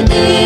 Hallelujah.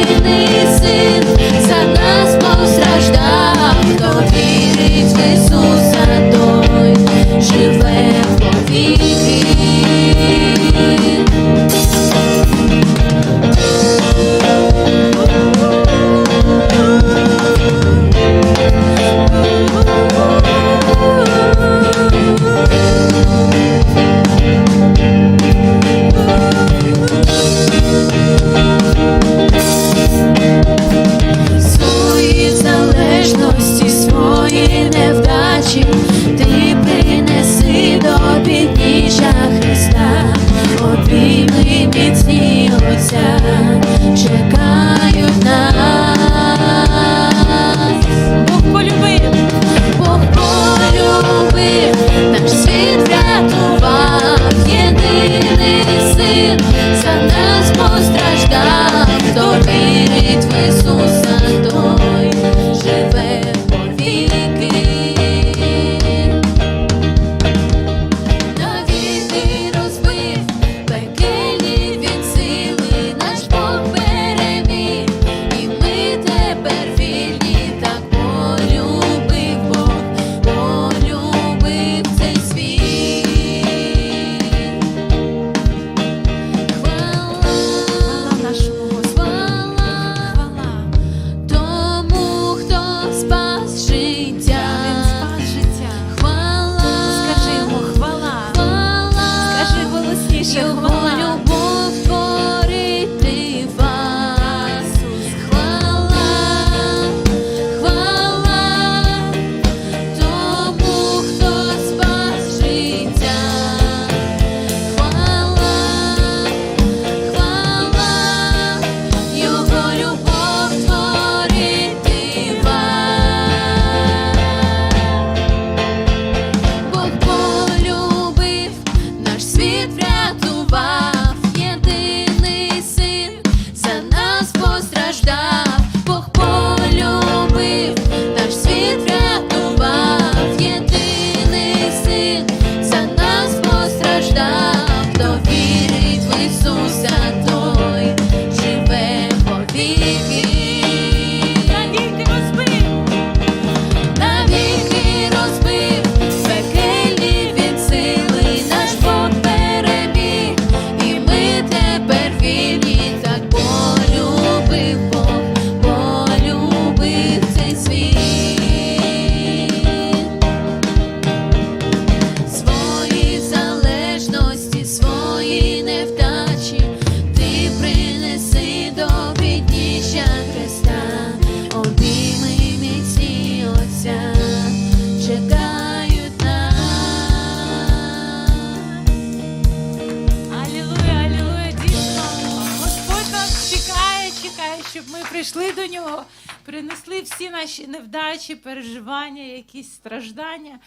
до нього, принесли всі наші невдачі, переживання, якісь страждання.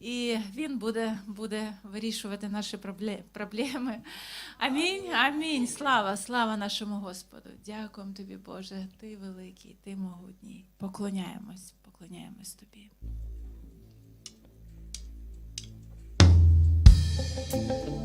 І він буде буде вирішувати наші проблеми. Амінь. Амінь. Слава, слава нашому Господу. Дякуємо тобі, Боже. Ти великий, ти могутній. Поклоняємось, поклоняємось тобі. Thank you.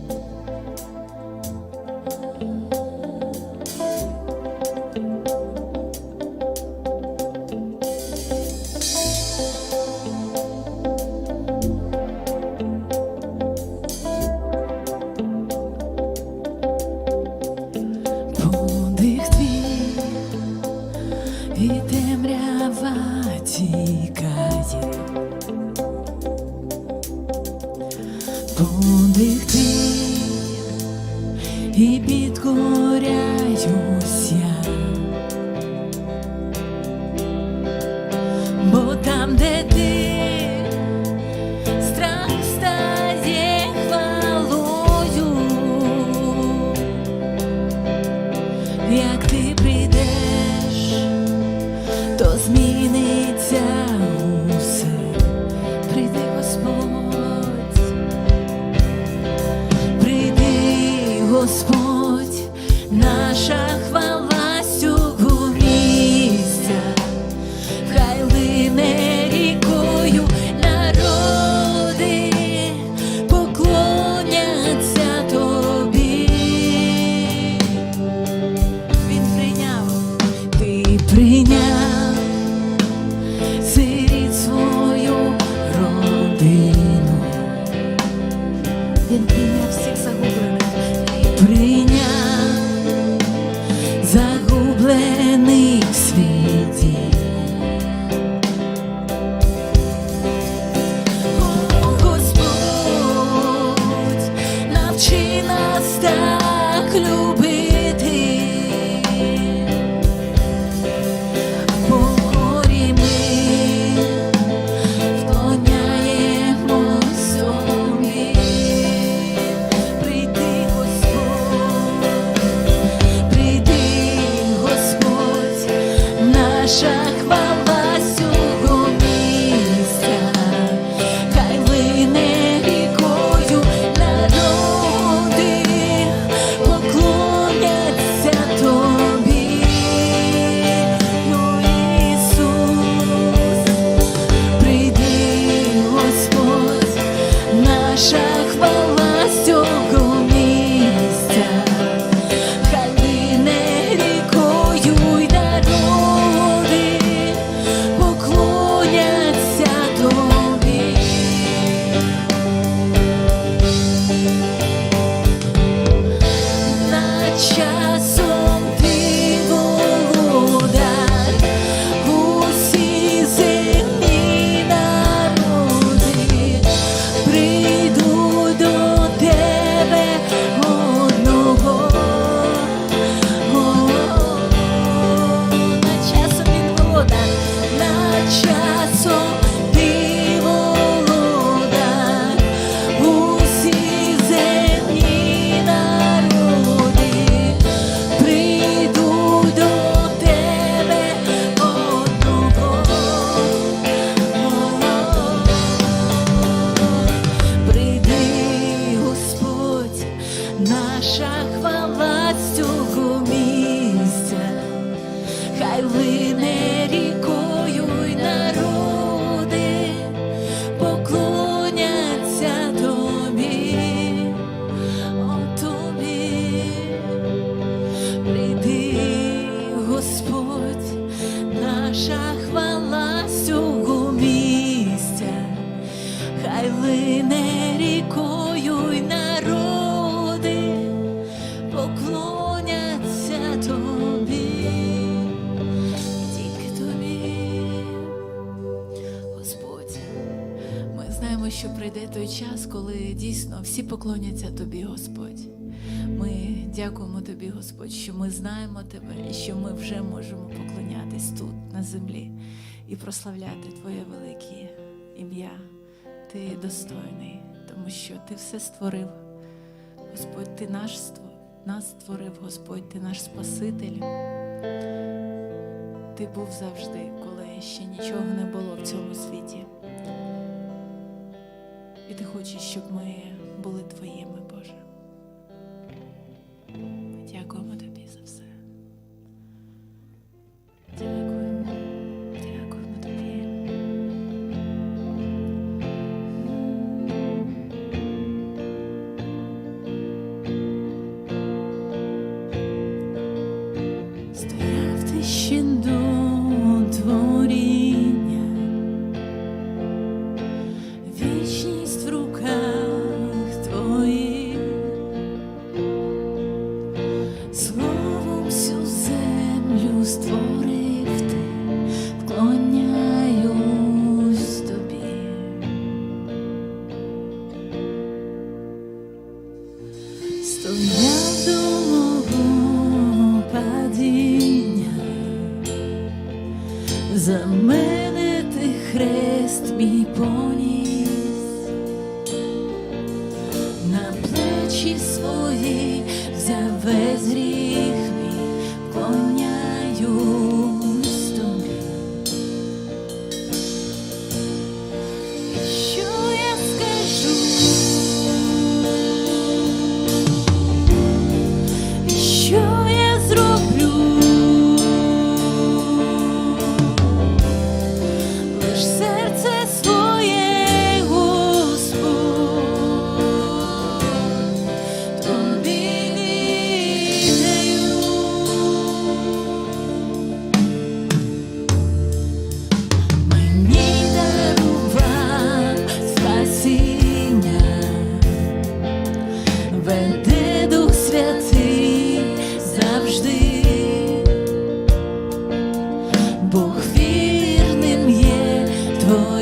Коли дійсно всі поклоняться тобі, Господь. Ми дякуємо тобі, Господь, що ми знаємо тебе і що ми вже можемо поклонятись тут, на землі, і прославляти Твоє велике ім'я. Ти достойний, тому що ти все створив. Господь, ти наш нас створив, Господь, ти наш Спаситель. Ти був завжди, коли ще нічого не було в цьому світі. І ти хочеш, щоб ми були твоїми, soon.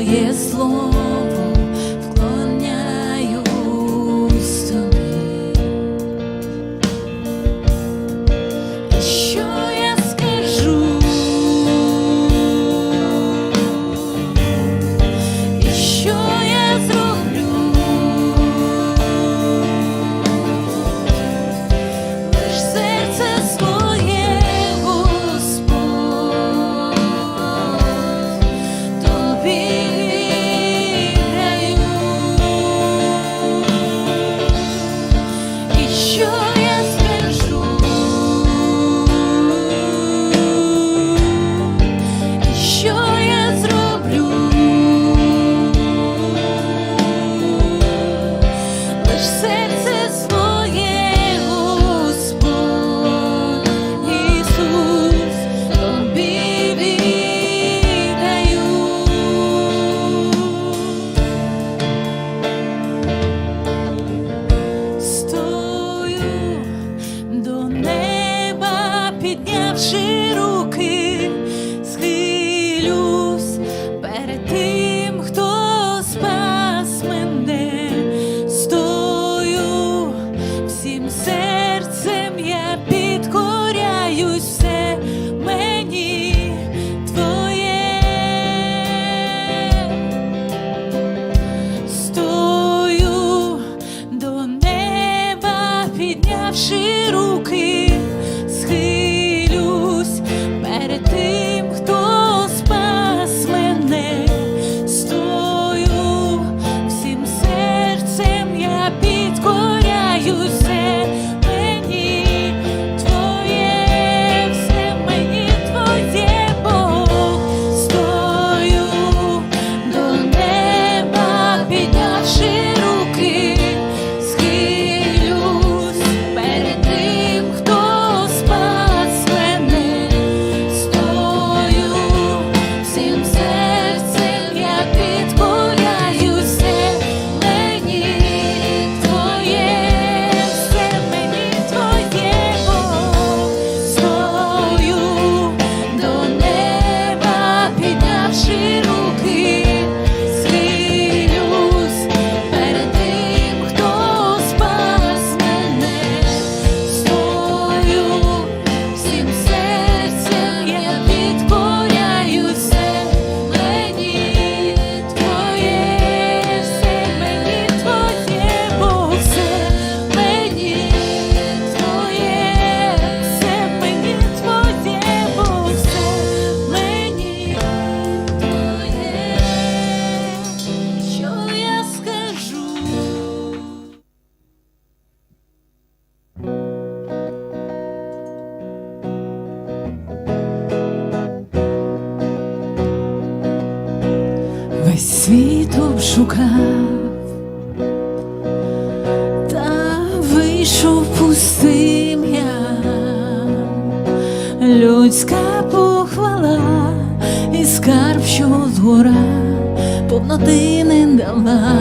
Твоє слово, happy. шукав, та вийшов пустим я, людська похвала і скарб, що згора повноти не дала.